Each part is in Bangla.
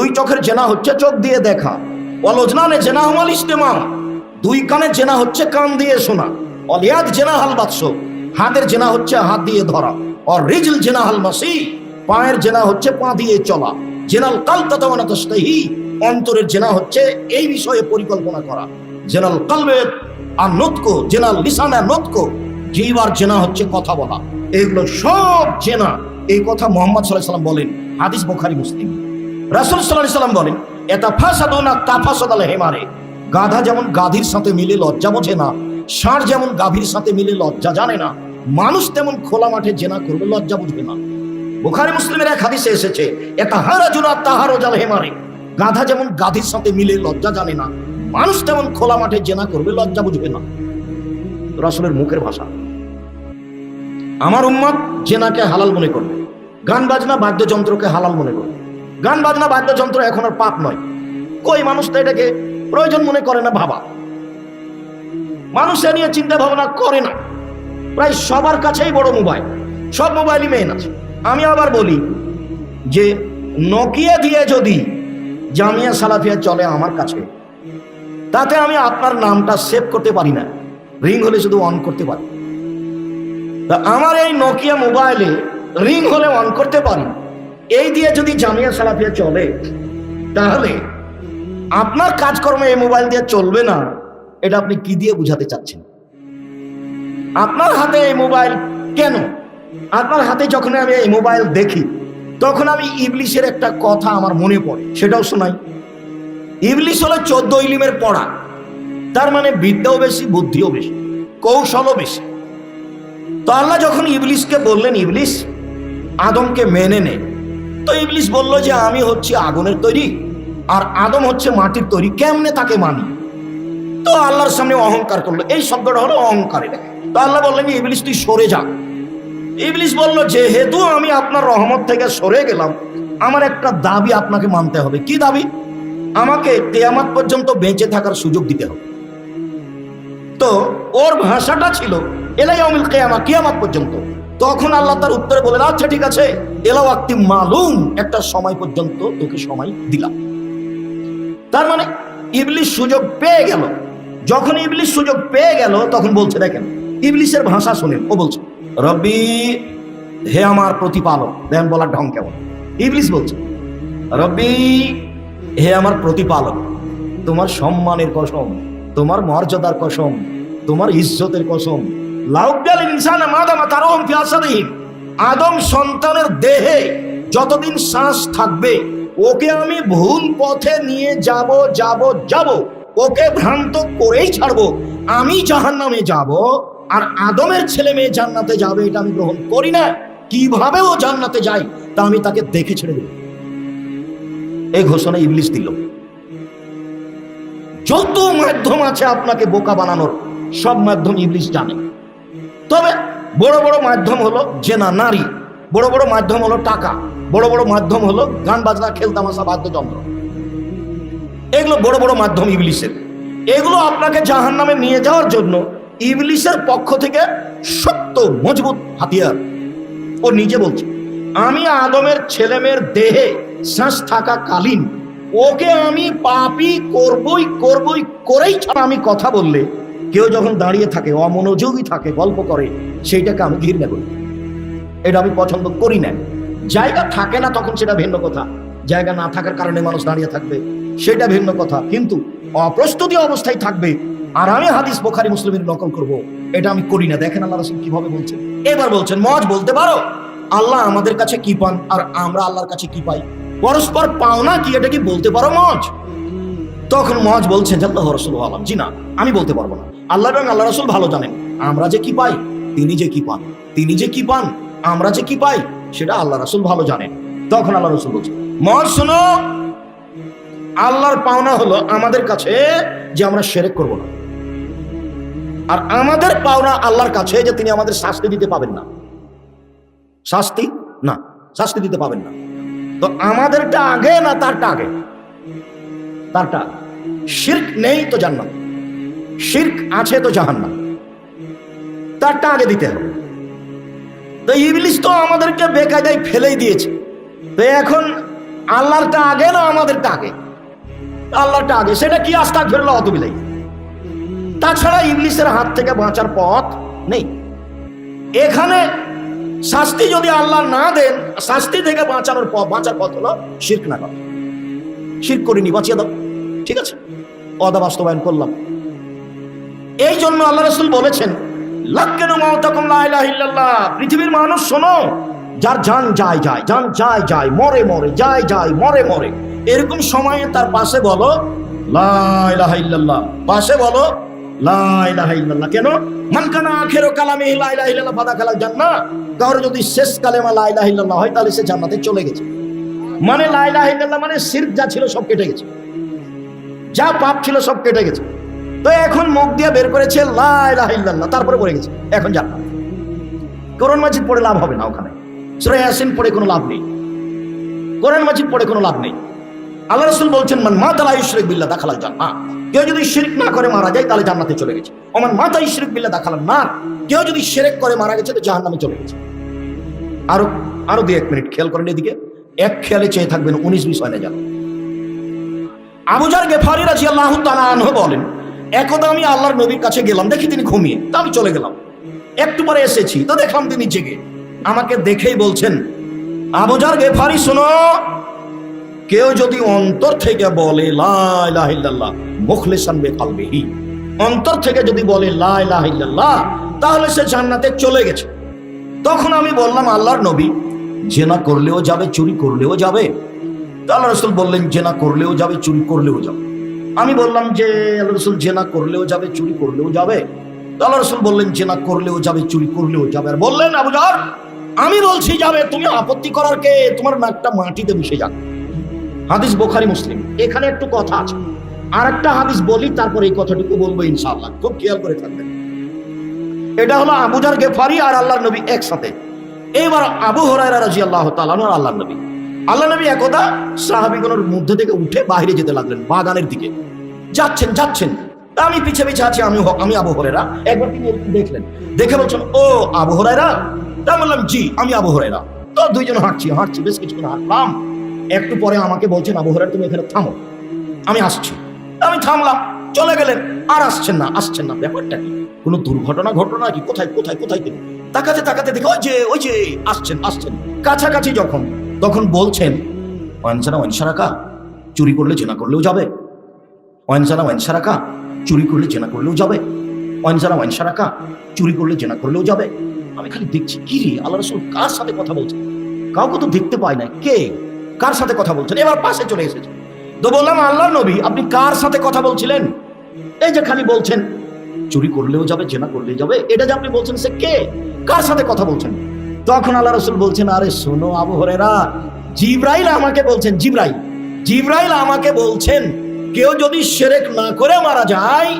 দুই চোখের জেনা হচ্ছে চোখ দিয়ে দেখা। অলোজনানে জেনা হমাল ইস্তেমা দুই কানের জেনা হচ্ছে কান দিয়ে শোনা। অলিয়াদ জেনা হাল বাৎস হাতের জেনা হচ্ছে হাত দিয়ে ধরা। আর রিজল জেনা হাল মাসি। পায়ের জেনা হচ্ছে পা দিয়ে চলা। জেনাল কাল ততমানাতস্তাহি অন্তরের জেনা হচ্ছে এই বিষয়ে পরিকল্পনা করা। জেনাল কালবের আর নতকো, জেনাল লিসানা নতকো। জিবার জেনা হচ্ছে কথা বলা। এগুলো সব জেনা। এই কথা মোহাম্মদ সাল্লাহ সাল্লাম বলেন। হাদিস বোখারি, মুসলিম। রাসুল সাল্লাম বলেন এটা ফাসাদো না তাফাসাদ আল হেমারে। গাধা যেমন গাধীর সাথে মিলে লজ্জা বোঝে না, ষাঁড় যেমন গাভীর সাথে মিলে লজ্জা জানে না, মানুষ তেমন খোলা মাঠে জেনা করবে লজ্জা বুঝবে না। বুখারি মুসলিমের এক হাদিসে এসেছে এটা হারা জুনা তাহারও জাল হেমারে। গাধা যেমন গাধীর সাথে মিলে লজ্জা জানে না, মানুষ তেমন খোলা মাঠে জেনা করবে লজ্জা বুঝবে না। রসুলের মুখের ভাষা। আমার উম্মত জেনাকে হালাল মনে করবে, গান বাজনা বাদ্যযন্ত্রকে হালাল মনে করবে। গান বাজনা, বাদ্যযন্ত্র এখন আর পাপ নয়। কই মানুষ তো এটাকে প্রয়োজন মনে করে না ভাবা। মানুষ এ নিয়ে চিন্তা ভাবনা করে না। প্রায় সবার কাছেই বড় মোবাইল। সব মোবাইলই মেন আছে। আমি আবার বলি যে নকিয়া দিয়ে যদি জামিয়া সালাফিয়া চলে আমার কাছে, তাতে আমি আপনার নামটা সেভ করতে পারি না। রিং হলে শুধু অন করতে পারি। তা আমার এই নকিয়া মোবাইলে রিং হলে অন করতে পারি। এই দিয়ে যদি জামিয়া সালাফিয়া চলে, তাহলে আপনার কাজকর্ম এই মোবাইল দিয়ে চলবে না, এটা আপনি কি দিয়ে বুঝাতে চাচ্ছেন? আপনার হাতে এই মোবাইল কেন? আপনার হাতে যখন আমি এই মোবাইল দেখি, তখন আমি ইবলিশের একটা কথা আমার মনে পড়ে, সেটাও শোনাই। ইবলিশ হলো চোদ্দ ইলিমের পড়া, তার মানে বিদ্যাও বেশি, বুদ্ধিও বেশি, কৌশলও বেশি। তো আল্লাহ যখন ইবলিশকে বললেন, ইবলিশ, আদমকে মেনে নে। তো ইবলিশ বলল যে আমি হচ্ছে আগুনের তৈরি, আর আদম হচ্ছে মাটির তৈরি। কেমনে তাকে মানি? তো আল্লাহর সামনে অহংকার করল। এই শব্দটা হলো অহংকারের তো আল্লাহ বললেন, ইবলিশ, তুই সরে যা। ইবলিশ বলল, যেহেতু আমি আপনার রহমত থেকে সরে গেলাম, আমার একটা দাবি আপনাকে মানতে হবে। কি দাবি? আমাকে তেয়ামাত পর্যন্ত বেঁচে থাকার সুযোগ দিতে হবে। তো ওর ভাষাটা ছিল এলাই অমিল কেয়ামা কিয়ামাত পর্যন্ত। তখন আল্লাহ তার উত্তরে বলেন আচ্ছা ঠিক আছে। এলাও একটি মালুম, একটা সময় পর্যন্ত তোকে সময় দিলাম। তার মানে ইবলিশ সুযোগ পেয়ে গেল। যখন ইবলিশ সুযোগ পেয়ে গেল, তখন বলছে, দেখেন ইবলিশের ভাষা শুনেন, ও বলছে, রব্বি, হে আমার প্রতিপালক দেখেন বলার ঢং কেমন? ইবলিশ বলছে, রব্বি, হে আমার প্রতিপালক, তোমার সম্মানের কসম, তোমার মর্যাদার কসম, তোমার ইজ্জতের কসম লাউকাল ইনসান মাদামা তারহম ফি আসাদিহিম। আদম সন্তানের দেহে যতদিন শ্বাস থাকবে, ওকে আমি ভুল পথে নিয়ে যাব যাব যাব। ওকে ভ্রান্ত করেই ছাড়বো। আমি জাহান্নামে যাব, আর আদমের ছেলে মেয়ে জান্নাতে যাবে এটা আমি গ্রহণ করি না। কীভাবে ও জান্নাতে যায়, তা আমি তাকে দেখে ছেড়ে দেব। এই ঘোষণা ইবলিশ দিল। যত মাধ্যম আছে আপনাকে বোকা বানানোর, সব মাধ্যম ইবলিশ জানে। তবে বড় বড় মাধ্যম হলো জেনা, নারী। বড় বড় মাধ্যম হলো টাকা। বড় বড় মাধ্যম হলো গান, বাজনা খেলতামাশা বাদ্যযন্ত্র। এগুলো বড় বড় মাধ্যম ইবলিশের। এগুলো আপনাকে জাহান নামে নিয়ে যাওয়ার জন্য ইবলিশের পক্ষ থেকে সত্য মজবুত হাতিয়ার। ও নিজে বলছে, আমি আদমের ছেলেমেয়ের দেহে শ্বাস থাকা কালীন। ওকে আমি পাপি করবই করবই করেই ছাড়া আমি কথা বললে কেউ যখন দাঁড়িয়ে থাকে, অমনোযোগী থাকে, গল্প করে, সেইটাকে আমি ঘৃণা করি। এটা আমি পছন্দ করি না। জায়গা থাকে না তখন সেটা ভিন্ন কথা। জায়গা না থাকার কারণে মানুষ দাঁড়িয়ে থাকবে, সেটা ভিন্ন কথা। কিন্তু অপ্রস্তুতি অবস্থায় থাকবে, আর আমি হাদিস বোখারি, মুসলিমের নকল করব, এটা আমি করি না। দেখেন আল্লাহ রসুল কীভাবে বলছেন। এবার বলছেন, মজ বলতে পারো? আল্লাহ আমাদের কাছে কি পান, আর আমরা আল্লাহর কাছে কি পাই? পরস্পর পাওনা কি, এটা কি বলতে পারো মজ? তখন মজ বলছেন আল্লাহ রসুল আলম। জি না, আমি বলতে পারব না। আল্লাহ এবং আল্লাহ রসুল ভালো জানেন। আমরা যে কি পাই, তিনি যে কি পান, তিনি যে কি পান, আমরা যে কি পাই, সেটা আল্লাহ রসুল ভালো জানেন। তখন আল্লাহ রসুল বলছেন মজ শোনো, আল্লাহর পাওনা হলো আমাদের কাছে যে আমরা সেরেক করব না। আর আমাদের পাওনা আল্লাহর কাছে যে তিনি আমাদের শাস্তি দিতে পাবেন না। শাস্তি? না, শাস্তি দিতে পাবেন না। তো আমাদেরটা আগে না তারটা আগে? তারটা, শির্ক নেই তো জান্নাত, শির্ক আছে তো জাহান্নাম। তারটা আগে দিতে হবে। তো ইবলিশ তো আমাদেরকে বেকায়দায় ফেলেই দিয়েছে। তো এখন আল্লাহরটা আগে না আমাদেরটা আগে? আল্লাহটা আগে, সেটা কি আস্তাক অত বিলাই তাছাড়া ইংলিশের হাত থেকে বাঁচার পথ নেই। এখানে শাস্তি যদি আল্লাহ না দেন, শাস্তি থেকে বাঁচানোর পথ, বাঁচার পথ হলো শির্ক না করা। শির্ক করিনি বাঁচিয়ে দাও। ঠিক আছে? অদা বাস্তবায়ন করলাম। এই জন্য আল্লাহ রসুল বলেছেন পৃথিবীর মানুষ, শোনো, যার যান যায় যায়, যান যায় যায়, মরে মরে, যায় যায়, মরে মরে। এরকম সময়ে তার পাশে বলো পাশে বলো কেন? মান কানা আখিরু কালামি লা ইলাহা ইল্লাল্লাহ ফাদা খালাল কারও যদি শেষ কালেমা লা ইলাহা ইল্লাল্লাহ হয়, তাহলে সে জান্নাতে চলে গেছে। মানে লা ইলাহা ইল্লাল্লাহ মানে শিরক যা ছিল সব কেটে গেছে। যা পাপ ছিল সব কেটে গেছে। তো এখন মুখ দিয়ে বের করেছে লা ইলাহা তারপরে পড়ে গেছে। এখন জান্নাত কোরআন মাজিদ পড়ে লাভ হবে না ওখানে। সূরা ইয়াসিন পড়ে কোনো লাভ নেই। কোরআন মাজিদ পড়ে কোনো লাভ নেই। আল্লাহ রাসূল বলছেন, মান মাতা ইশরিক বিল্লাহ দাখালাল জান্নাহ। কেউ যদি শিরক না করে মারা যায়, তাহলে জান্নাতে চলে গেছে। আমার মাতা ইশরিক বিল্লা দাখালাল না কেউ যদি শিরক করে মারা গেছে, তো জাহান্নামে চলে গেছে। আরও আরও দুই এক মিনিট খেয়াল করেন এদিকে। এক খেয়ালে চেয়ে থাকবেন, উনিশ বিশ হয় না যান আবুজার গেফারি রাজি আল্লাহ বলেন, একদা আমি আল্লাহর নবীর কাছে গেলাম, দেখি তিনি ঘুমিয়ে, তা আমি চলে গেলাম। একটু পরে এসেছি, তো দেখলাম তিনি জেগে। আমাকে দেখেই বলছেন আবুজার গেফারি, শোনো, কেউ যদি অন্তর থেকে বলে লাহ মুখলেসান বেকালবিহি অন্তর থেকে যদি বলে লাহ তাহলে সে জান্নাতে চলে গেছে। তখন আমি বললাম, আল্লাহর নবী জেনা করলেও যাবে, চুরি করলেও যাবে। আল্লাহ রসুল বললেন, জেনা করলেও যাবে, চুরি করলেও যাবে। আমি বললাম যে, আল্লাহ রসুল জেনা করলেও যাবে, চুরি করলেও যাবে। আল্লাহ রসুল বললেন, জেনা করলেও যাবে, চুরি করলেও যাবে। আর বললেন আবুজার আমি বলছি যাবে, তুমি আপত্তি করার কে? তোমার নাকটা মাটিতে মিশে যাক। হাদিস বোখারি, মুসলিম। এখানে একটু কথা আছে। আর একটা হাদিস বলি, তারপর এই কথাটুকু বলব ইনশাআল্লাহ। খুব খেয়াল করে থাকবেন। এটা হলো আবুজার গেফারি আর আল্লাহর নবী একসাথে। এইবার আবু হরাইরা রাজি আল্লাহ তালান আল্লাহ নবী। আল্লাহ নবী একদা সাহাবিগণের মধ্যে থেকে উঠে বাইরে যেতে লাগলেন, বাগানের দিকে। যাচ্ছেন যাচ্ছেন। আমি পিছে পিছে আছি আমি আমি আবু হরেরা একবার তিনি দেখলেন। দেখে বলছেন, ও আবু হরাইরা তা বললাম, জি, আমি আবু হরাইরা তো দুইজন হাঁটছি হাঁটছি, বেশ কিছুক্ষণ হাঁটলাম। একটু পরে আমাকে বলছেন, আবু তুমি এখানে থামো। আমি আসছি। আমি থামলাম, চলে গেলেন। আর আসছেন না আসছেন না। ব্যাপারটা কি? কোনো দুর্ঘটনা, ঘটনা কি? কোথায় কোথায় কোথায় তিনি? তাকাতে তাকাতে দেখে, ওই যে ওই যে, আসছেন আসছেন। কাছাকাছি যখন, তখন বলছেন, ওয়ানসানা ওয়ানসারাকা চুরি করলে জেনা করলেও যাবে। ওয়ানসানা ওয়ানসারাকা চুরি করলে জেনা করলেও যাবে। ওয়ানসানা ওয়ানসারাকা চুরি করলে জেনা করলেও যাবে। আমি খালি দেখছি, কি রে, আল্লাহ রসুল কার সাথে কথা বলছেন? কাউকে তো দেখতে পাই না কে? কার সাথে কথা বলছেন? এবার পাশে চলে এসেছে। তো বললাম আল্লাহ নবী, আপনি কার সাথে কথা বলছিলেন? এই যে খালি বলছেন চুরি করলেও যাবে, জেনা করলেও যাবে। এটা যে আপনি বলছেন, সে কে? কার সাথে কথা বলছেন? তখন আল্লাহ রসুল বলছেন, আরে শোনো আবু হরেরা জিব্রাইল আমাকে বলছেন, জিব্রাইল জিব্রাইল আমাকে বলছেন, কেউ যদি সেরেক না করে মারা যায়,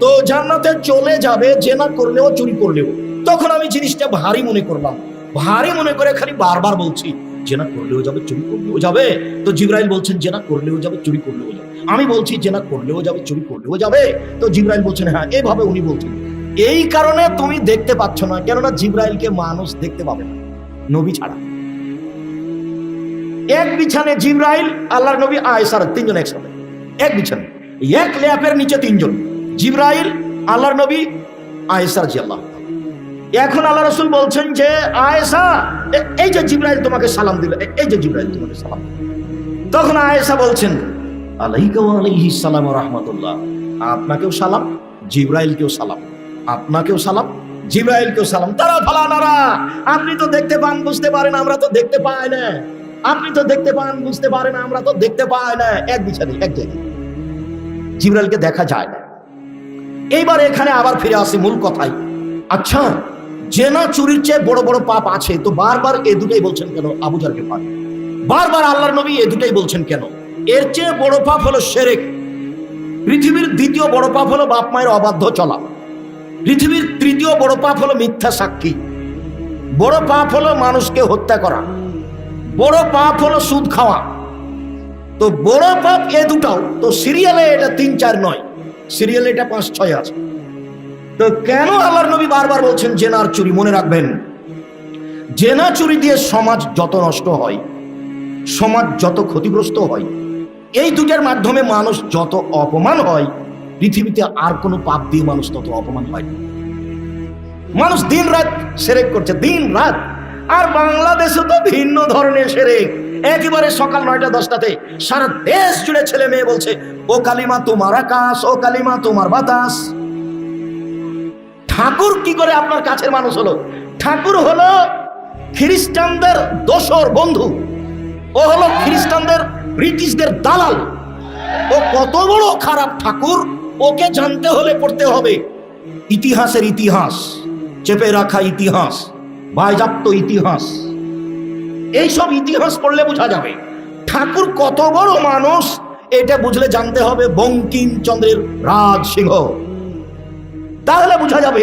তো জান্নাতে চলে যাবে, জেনা করলেও, চুরি করলেও। তখন আমি জিনিসটা ভারী মনে করলাম। ভারী মনে করে খালি বারবার বলছি। জেনা করলেও যাবে, চুরি করলেও যাবে। তো জিব্রাইল বলছেন জেনা করলেও যাবে, চুরি করলেও যাবে। আমি বলছি জেনা করলেও যাবে, চুরি করলেও যাবে। তো জিব্রাইল বলছেন হ্যাঁ এভাবে উনি বলছেন। এই কারণে তুমি দেখতে পাচ্ছ না, কেননা জিব্রাইলকে মানুষ দেখতে পাবে না, নবী ছাড়া। এক বিছানে জিব্রাইল, আল্লাহর নবী আয়েসার তিনজন একসাথে। এক বিছানে। এক ল্যাপের নিচে তিনজন। জিব্রাইল, আল্লাহর নবী আয়েসার জি আল্লাহ এখন আল্লাহ রসুল বলছেন যে, আয়েশা, এ- এই যে জিব্রাইল তোমাকে সালাম দিল এই যে জিব্রাইল তোমাকে সালাম তখন আয়েশা বলছেন রহমতুল্লাহ। আপনাকেও সালাম, জিব্রাইলকেও সালাম। আপনাকেও সালাম, জিব্রাইলকেও সালাম। তারা আপনি তো দেখতে পান, বুঝতে পারেন, আমরা তো দেখতে পাই না। আপনি তো দেখতে পান, বুঝতে পারেন, আমরা তো দেখতে পাই না। এক বিছানে এক জায়গায়। জিব্রাইলকে দেখা যায় না। এইবার এখানে আবার ফিরে আসি মূল কথায়। আচ্ছা জেনা চুরির চেয়ে বড় বড় পাপ আছে। তো বারবার এ দুটাই বলছেন কেন আবুজারকে পাপ বারবার আল্লাহর নবী এ দুটাই বলছেন কেন? এর চেয়ে বড় পাপ হলো সেরেক পৃথিবীর দ্বিতীয় বড় পাপ হলো বাপ মায়ের অবাধ্য চলা। পৃথিবীর তৃতীয় বড় পাপ হলো মিথ্যা সাক্ষী। বড় পাপ হলো মানুষকে হত্যা করা। বড় পাপ হলো সুদ খাওয়া। তো বড় পাপ এ দুটাও, তো সিরিয়ালে এটা তিন চার নয়। সিরিয়ালে এটা পাঁচ ছয় আছে। তো কেন আল্লাহর নবী বারবার বলছেন, জেনার চুরি, মনে রাখবেন। জেনা চুরি দিয়ে সমাজ যত নষ্ট হয়, সমাজ যত ক্ষতিগ্রস্ত হয়, এই দুটার মাধ্যমে মানুষ যত অপমান হয়, পৃথিবীতে আর কোনো পাপ দিয়ে মানুষ তত অপমান হয়। মানুষ দিন রাত সেরেক করছে, দিন রাত। আর বাংলাদেশে তো ভিন্ন ধরনের সেরেক। একেবারে সকাল নয়টা, দশটাতে সারা দেশ জুড়ে ছেলে মেয়ে বলছে, ও কালিমা তোমার আকাশ, ও কালিমা তোমার বাতাস। ঠাকুর কি করে আপনার কাছের মানুষ হলো? ঠাকুর হলো খ্রিস্টানদের দোসর বন্ধু। ও হলো খ্রিস্টানদের ব্রিটিশদের দালাল। ও কত বড় খারাপ ঠাকুর, ওকে জানতে হলে পড়তে হবে। ইতিহাসের ইতিহাস, চেপে রাখা ইতিহাস বায়জাপ্ত ইতিহাস। এইসব ইতিহাস পড়লে বোঝা যাবে, ঠাকুর কত বড় মানুষ, এটা বুঝলে জানতে হবে বঙ্কিমচন্দ্রের রাজ সিংহ তাহলে বোঝা যাবে